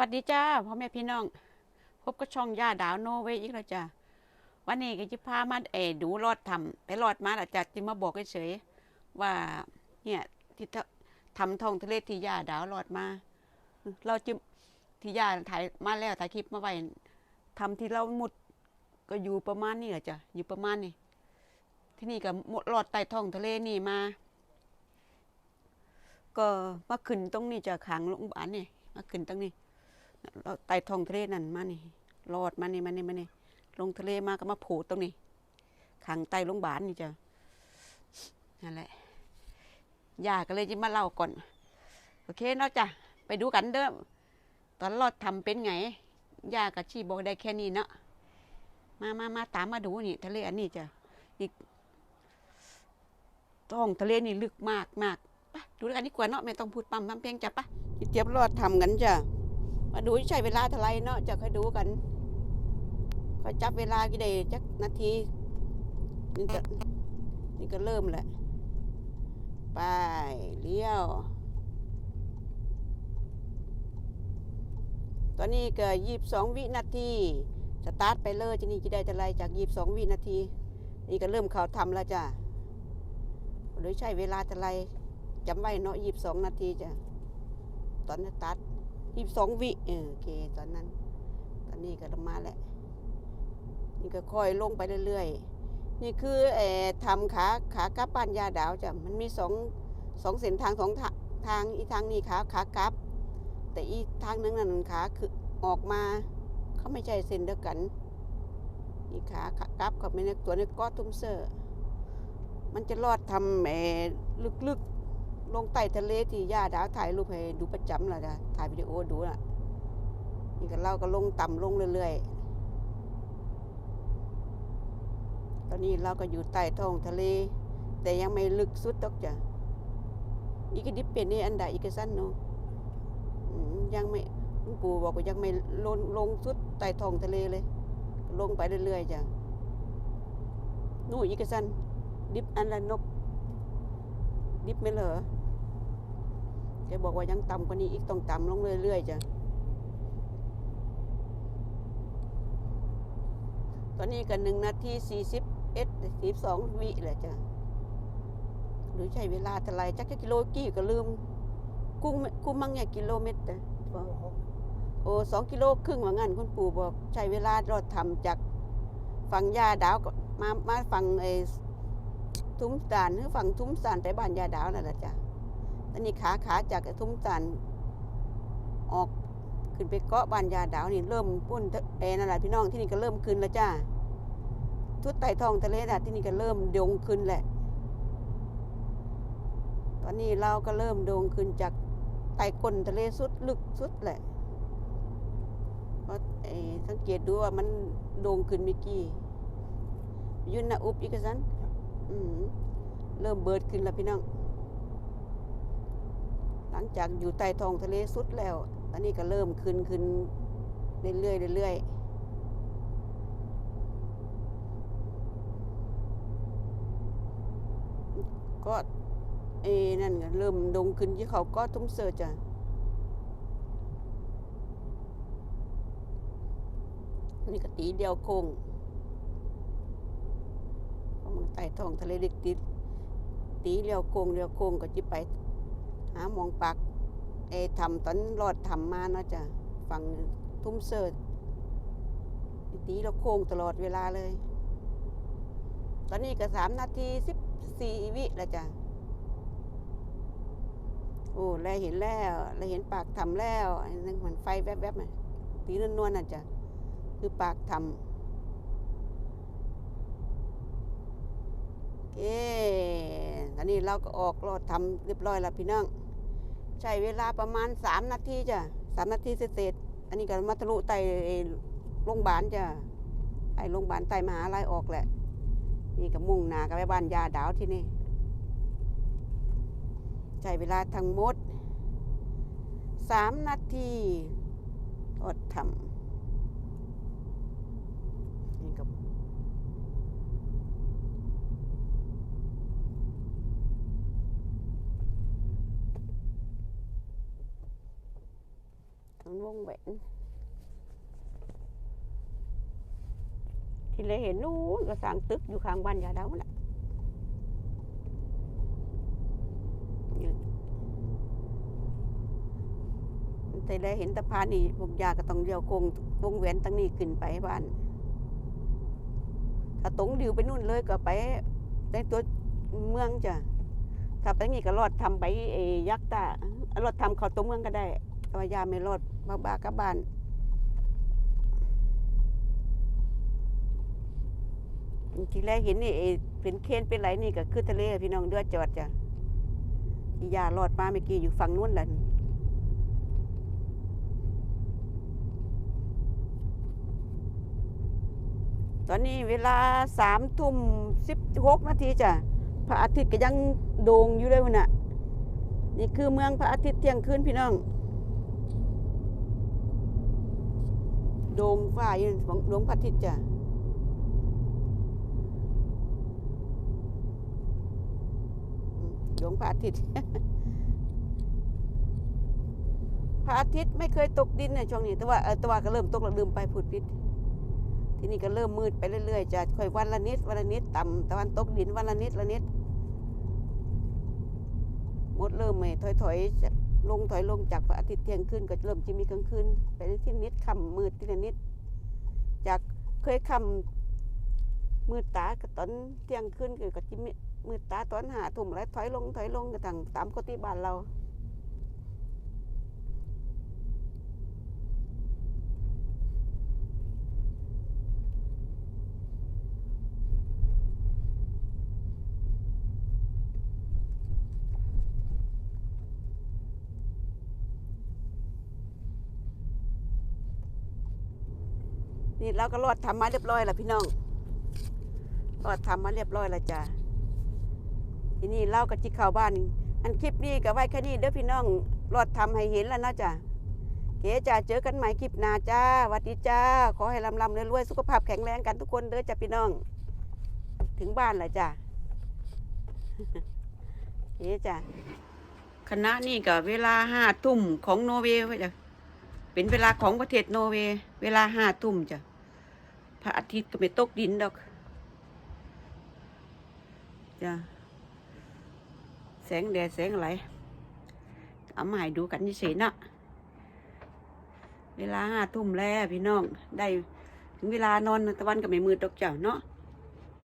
สวัสดีจ้าพ่อแม่พี่น้อง พบกับช่องย่าดาวโนเวย์อีกแล้วจ้าวันนี้ก็จะพามาเออดูรอดทำไปรอดมาแล้วจ้ะจะมาบอกเฉยว่าเนี่ยที่ททำท่องทะเลที่ย่าดาวรอดมา เราจะที่ย่าถ่ายมาแล้วถ่ายคลิปมาไว้ทำที่เราหมุดก็อยู่ประมาณนี้แหละจ้ะอยู่ประมาณนี้ที่นี่ก็หมดรอดใต้ท้องทะเลนี่มา ก็มาขึ้นตรงนี้จะขังโรงพยาบาลนี่มาขึ้นตรงนี้ เราไต่ท้องทะเลนั่นมานี่รอดมานี่มานี่มานี่ลงทะเลมาก็มาผล่ตรงนี้ขังใต้โรงพยาบาลนี่จ้ะนั่นแหละยาก็เลยจะมาเล่าก่อน โอเคเนาะจ้ะไปดูกันเด้อตอนรอดทำเป็นไงยากับชีบอกได้แค่นี้เนาะมามามาตามมาดูนี่ ทะเลอันนี้จ้ะอีกท้องทะเลนี่ลึกมากมากไปดูกันดีกว่าเนาะไม่ต้องพูดปั๊มปั๊มเพลงจ้ะปะเจี๊ยบรอดทำกันจ้ะ มาดูใช้เวลาเท่าไรเนาะจะค่อยดูกันค่อยจับเวลากี่เดจักนาทีนี่ก็นี่ก็เริ่มแหละ ไปเลี้ยว ตอนนี้ก็ยีบสองวินาที สตาร์ทไปเลยจะนี่จะได้เท่าไรจากยีบสองวินาที นี่ก็เริ่มเขาทำแล้วจ้ะหรือใช้เวลาเท่าไรจำไว้เนาะยีบสองนาทีจ้ะ ตอนสตาร์ท ยี่สิบสองวิเออโอเคตอนนั้น ตอนนี้ก็มาแล้วนี่ก็ค่อยลงไปเรื่อยๆ นี่คือเออทำขาขากลับบ้านยาดาวจ้ะมันมีสองสองเส้นทางสองทางทางอีทางนี่ขาขากลับ แต่อีทางนึงนั่นขาคือออกมาเขาไม่ใช่เส้นเดียวกันนี่ขาขากลับกับไม่ในตัวในก้อตุ้มเซอร์มันจะรอดทำเออลึกๆ ลงใต้ทะเลที่ย่าดาวถ่ายรูปให้ดูประจำและจ้ะถ่ายวิดีโอดูน่ะนี่ก็เราก็ลงต่ำลงเรื่อยๆ ตอนนี้เราก็อยู่ใต้ท้องทะเล แต่ยังไม่ลึกสุดดอกจ้ะอีกดิเป็นนี่อันใดอีกสั้นเนาะยังไม่ปู่บอกว่ายังไม่ลงลงสุดใต้ท้องทะเลเลย ลงไปเรื่อยๆจ้ะนู่นอีกสั้นดิบอันละนกดิบไม่เหรอ แกบอกว่ายังต่ำกว่านี้อีกต้องต่ำลงเรื่อยๆจ้ะตอนนี้ก็หนึ่งนาทีสี่สิบเอ็ดสี่สองวิแหละจ้ะหรือใช้เวลาเท่าไรจักจะกิโลกี่ก็ลืมกุ้งกุ้งมั่งเนี่ยกิโลเมตรโอ้สองกิโลครึ่งว่างั้นคุณปู่บอกใช้เวลารอดทำจากฝั่งยาดาวมามาฝั่งไอ้ทุ่มสานหรือฝั่งทุ่มสานไปบ้านยาดาวนั่นแหละจ้ะ อนนี้ขาขาจากทุ่มสานออกขึ้นไปเกาะบานยาดาวนี่เริ่มปุ้นเอนั่นแหละพี่น้องที่นี่ก็เริ่มขึ้นแล้วจ้าทุดไต่ทองทะเลน่ะที่นี่ก็เริ่มโดงขึ้นแหละ ตอนนี้เราก็เริ่มโดงขึ้นจากไต่ก้นทะเลสุดลึกสุดแหละเพราะไอ้สังเกตดูว่ามันโดงขึ้นเมื่อกี้ยุนนะอุบอีกสันอืมเริ่มเบิดขึ้นแล้วพี่น้อง ลังจากอยู่ใต้ท้องทะเลสุดแล้ว ตอนนี้ก็เริ่มขึ้นขึ้นเรื่อยๆเรื่อยๆก็เอนั่นก็เริ่มดงขึ้นที่เขาก็ทุ่มเสือจ้ะนี่ก็ตีเดียวคงเพราะมันใต้ท้องทะเลเล็กติดตีเดียวคงเดียวคงก็จะไป หาหมองปักเอทำตอนรอดทำมาเนาะจ้ะฝั่งทุ่มเสิร์ตตีเราโค้งตลอดเวลาเลย ตอนนี้ก็สามนาทีสิบสี่วิแล้วจ้ะโอ้แลเห็นแล้วแลเห็นปากทำแล้วอันนั้นเหมือนไฟแวบๆน่ะตีนวลๆน่ะจ้ะคือปากทำโอเคต อันนี้เราก็ออกรอดทำเรียบร้อยแล้วพี่น้อง ใช้เวลาประมาณสามนาทีจ้ะสามนาทีเสร็จอันนี้ก็มาทะลุไตโรงพยาบาลจ้ะไตโรงพยาบาลไตมหาลัยออกแหละ นี่ก็มุ่งหน้ากับไปบ้านยาดาวที่นี่ใช้เวลาทั้งหมดสามนาทีอดทำนี่ก็ มัน วงแหวนที่เลยเห็นนู้นก็สร้างตึกอยู่ข้างบ้านยาดาวน่ะแต่เลยเห็นตะพานนี่พวกยาก็ต้องเลี้ยวโคงวงแหวนตั้งนี้ขึ้นไปบ้าน ถ้าตรงดิวไปนู่นเลยก็ไปในตัวเมืองจ้ะถ้าไปงี้ก็รอดทำไปเอยักษ์ตารอดทำเขาตัวเมืองก็ได้ แต่ว่ายาไม่รอดบ้าบ้ากลับบ้านทีแรกเห็นนี่เป็นเคนเป็นไรนี่ก็คือทะเลพี่น้องเดือดจอดจ้ะยารอดมาเมื่อกี้อยู่ฝั่งนู้นแหละตอนนี้เวลาสามทุ่มสิบหกนาทีจ้ะพระอาทิตย์ก็ยังโด่งอยู่เลยวันน่ะ นี่คือเมืองพระอาทิตย์เที่ยงคืนพี่น้อง ดงฟ้ายของดวงพระอาทิตย์จ้ะอืมดวงพระอาทิตย์พระอาทิตย์ไม่เคยตกดินในช่วงนี้ แต่ว่าต่ว่าก็เริ่มตกแล้วลืมไปพูดผิดทีนี้ก็เริ่มมืดไปเรื่อยๆจะค่อยวันละนิดวันละนิดต่ำตะวันตกดินวันละนิดละนิดหมดเริ่มไม่ถอยถอยๆจ ลงถอยลงจากพระอาทิตย์เที่ยงขึ้นก็เริ่มจะมีกลางคืนไปที่นิดค่ำมืดทีลนิด จากเคยค่ำมืดตาก็ตอนเที่ยงขึ้นก็จะมีมืดตาตอนหาทุ่มแล้วถอยลงถอยลงก็ต่างตามกติบ้านเรา นี่เราก็รอดทำมาเรียบร้อยแล้วพี่น้องรอดทำมาเรียบร้อยแล้วจ้ะทีนี้เราก็จิเข้าบ้าน อันคลิปนี้ก็ไว้แค่นี้เด้อพี่น้องรอดทำให้เห็นแล้วนะจ้ะเก๋จ้าเจอกันใหม่คลิปหน้าจ้าวัสดีจ้า ขอให้ลำลำรวยๆสุขภาพแข็งแรงกันทุกคนเด้อจ้ะพี่น้อง ถึงบ้านแล้วจ้ะเก๋จ้ะคณะนี่ก็เวลาห้าทุ่มของโนเวย์จ้ะเป็นเวลาของประเทศโนเวย์เวลาห้าทุ่มจ้ะ พระอาทิตย์ก็ไม่ตกดินดอกจ้ะแสงแดดแสงอะไรเอามาให้ดูกันเฉยๆเนะเวลาห้าทุ่มแล้วพี่น้อง ได้ ถึงเวลานอนตะวันก็ไม่มืดดอกเจ้าเนาะ